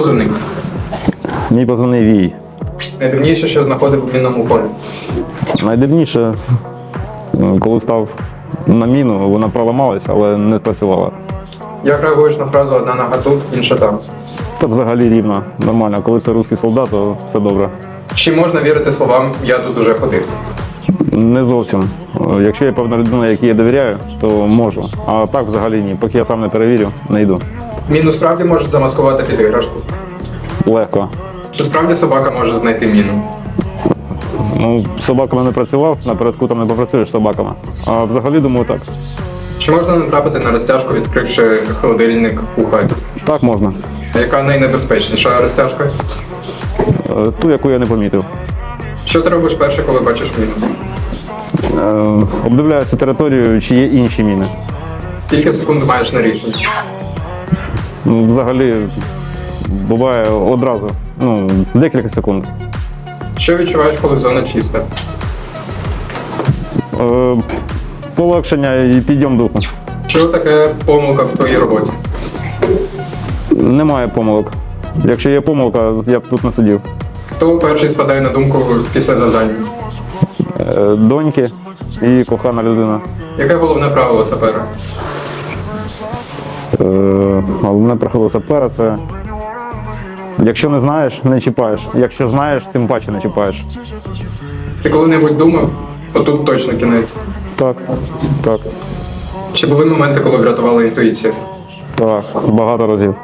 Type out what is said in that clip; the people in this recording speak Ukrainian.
позивний? Мій позивний Вій. Найдивніше, що знаходив у мінному полі. Найдивніше, коли став на міну, вона проламалась, але не спрацювала. Як реагуєш на фразу одна нога тут, інша там? Та взагалі рівно, нормально. Коли це русський солдат, то все добре. Чи можна вірити словам я тут уже ходив? Не зовсім. Якщо є певна людина, якій я довіряю, то можу. А так взагалі ні. Поки я сам не перевірю, не йду. Міну справді можуть замаскувати під іграшку. Легко. Чи справді собака може знайти міну? Ну, з собаками не працював, напередку там не попрацюєш з собаками. А взагалі думаю так. Чи можна натрапити на розтяжку, відкривши холодильник у хаті? Так можна. А Яка найнебезпечніша розтяжка? Е, Ту, яку я не помітив. Що ти робиш перше, коли бачиш міну? Е, Обдивляюся територію, чи є інші міни. Скільки секунд маєш на рішення? Ну, взагалі буває одразу. Ну, декілька секунд. Що відчуваєш, коли зона чиста? Е, Полегшення і підйом духу. Що таке помилка в твоїй роботі? Немає помилок. Якщо є помилка, я б тут не сидів. Хто перший спадає на думку після завдання? Е, Доньки і кохана людина. Яке головне правило сапера? Е, Головне правило перце. це. Якщо не знаєш, не чіпаєш. Якщо знаєш, тим паче не чіпаєш. Ти коли-небудь думав, отут точно кінець. Так, так, Чи були моменти, коли врятувала інтуїція? так, багато разів.